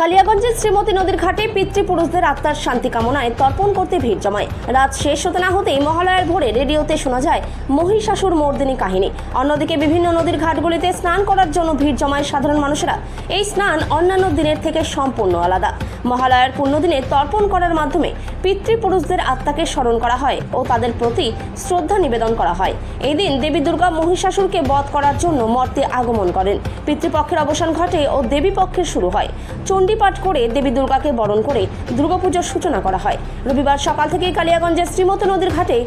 কালিয়াগঞ্জের শ্রীমতী নদীর ঘাটে পিতৃপুরুষদের আত্মার শান্তি কামনায় তর্পণ করতে ভিড় জমায়। রাত শেষ হতে না হতেই মহালয়ার ভোরে রেডিওতে শোনা যায় মহিষাসুর মর্দিনী কাহিনী। অন্যদিকে বিভিন্ন নদীর ঘাটগুলিতে স্নান করার জন্য ভিড় জমায় সাধারণ মানুষেরা। এই স্নান অন্যান্য দিনের থেকে সম্পূর্ণ আলাদা। মহালয়ার পুণ্যদিনে তর্পণ করার মাধ্যমে পিতৃপুরুষদের আত্মাকে স্মরণ করা হয় ও তাদের প্রতি শ্রদ্ধা নিবেদন করা হয়। এই দিন দেবী দুর্গা মহিষাসুরকে বধ করার জন্য মর্তে আগমন করেন। পিতৃপক্ষের অবসান ঘটে ও দেবী পক্ষের শুরু হয়। চণ্ডীপাঠ করে দেবী দুর্গাকে বরণ করে দুর্গাপুজোর সূচনা করা হয়। রবিবার সকাল থেকেই কালিয়াগঞ্জের শ্রীমতী নদীর ঘাটে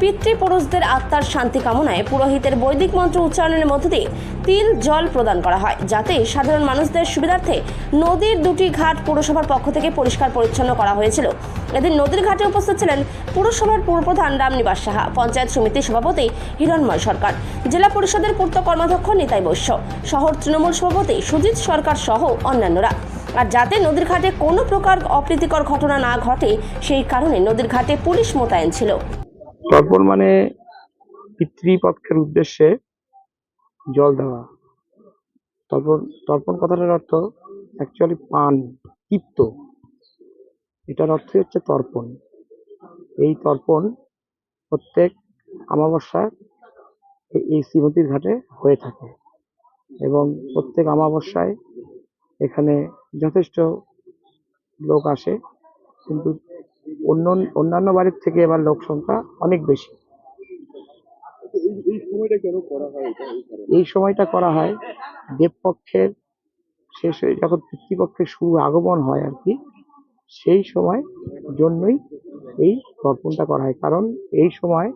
পিতৃপুরুষদের আত্মার শান্তি কামনায় পুরোহিতের বৈদিক মন্ত্র উচ্চারণের মধ্য দিয়ে তিল জল প্রদান করা হয়, যাতে সাধারণ মানুষদের সুবিধার্থে নদীর দুটি ঘাট পুরসভার পক্ষ থেকে পরিষ্কার পরিচ্ছন্ন করা হয়েছিল। এদিন নদীর ঘাটে উপস্থিত ছিলেন পুরসভার পুরপ্রধান রামনিবাস সাহা, পঞ্চায়েত সমিতির সভাপতি হিরণময় সরকার, জেলা পরিষদের পূর্ত কর্মাধ্যক্ষ নিতাই বৈশ্য, শহর তৃণমূল সভাপতি সুজিত সরকার সহ অন্যান্যরা। আর যাতে নদীর ঘাটে কোনো প্রকার অপ্রীতিকর ঘটনা না ঘটে, সেই কারণে নদীর ঘাটে পুলিশ মোতায়েন ছিল। তর্পণ মানে পিতৃপক্ষের উদ্দেশ্যে জল দেওয়া। তর্পণ তর্পণ কথাটার অর্থ অ্যাকচুয়ালি পান, তৃপ্ত। এটার অর্থ হচ্ছে তর্পণ। এই তর্পণ প্রত্যেক অমাবস্যায় এই- শ্রীমতীর ঘাটে হয়ে থাকে এবং প্রত্যেক অমাবস্যায় এখানে যথেষ্ট লোক আসে, কিন্তু অন্য, অন্যান্য বাড়ির থেকে এবার লোক সংখ্যা অনেক বেশি। এই সময়টা করা হয় দেবপক্ষের শেষ হয়ে যখন পিতৃপক্ষের শুরু আগমন হয় আর কি, সেই সময় জন্যই এই তর্পণটা করা হয়। কারণ এই সময়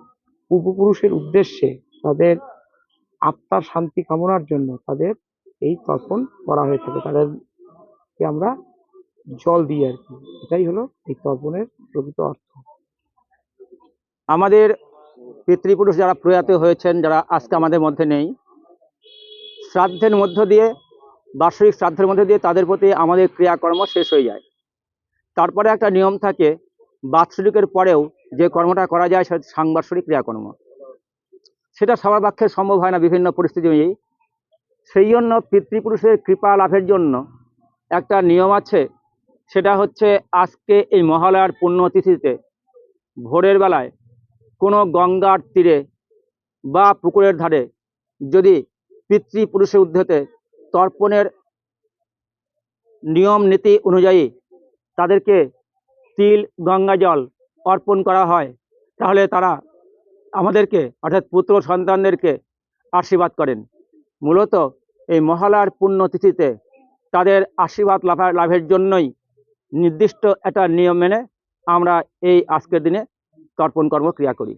পূর্বপুরুষের উদ্দেশ্যে তাদের আত্মার শান্তি কামনার জন্য তাদের এই তর্পণ করা হয়ে থাকে। তাদেরকে আমরা জল দিই আর কি। এটাই হলো এই তর্পণের প্রকৃত অর্থ। আমাদের পিতৃপুরুষ যারা প্রয়াত হয়েছেন, যারা আজকে আমাদের মধ্যে নেই, শ্রাদ্ধের মধ্য দিয়ে বার্ষিক শ্রাদ্ধের মধ্যে দিয়ে তাদের প্রতি আমাদের ক্রিয়াকর্ম শেষ হয়ে যায়। তারপরে একটা নিয়ম থাকে, বাৎসরিকের পরেও যে কর্মটা করা যায়, সেটা সাংবাৎসরিক ক্রিয়াকর্ম। সেটা সবার পক্ষে সম্ভব হয় না বিভিন্ন পরিস্থিতি অনুযায়ী সেই জন্য পিতৃপুরুষের কৃপা লাভের জন্য একটা নিয়ম আছে, সেটা হচ্ছে আজকে এই মহালয়ার পুণ্যতিথিতে ভোরের বেলায় কোনো গঙ্গার তীরে বা পুকুরের ধারে যদি পিতৃপুরুষের উদ্ধেতে তর্পণের নিয়ম নীতি অনুযায়ী তাদেরকে তিল, গঙ্গা জল অর্পণ করা হয়, তাহলে তারা আমাদেরকে, অর্থাৎ পুত্র সন্তানদেরকে আশীর্বাদ করেন। মূলত এই মহালয়ার পুণ্যতিথিতে তাদের আশীর্বাদ লাভা লাভের জন্যই নির্দিষ্ট একটা নিয়ম মেনে আমরা এই আজকের দিনে তর্পণ কর্ম ক্রিয়া করি।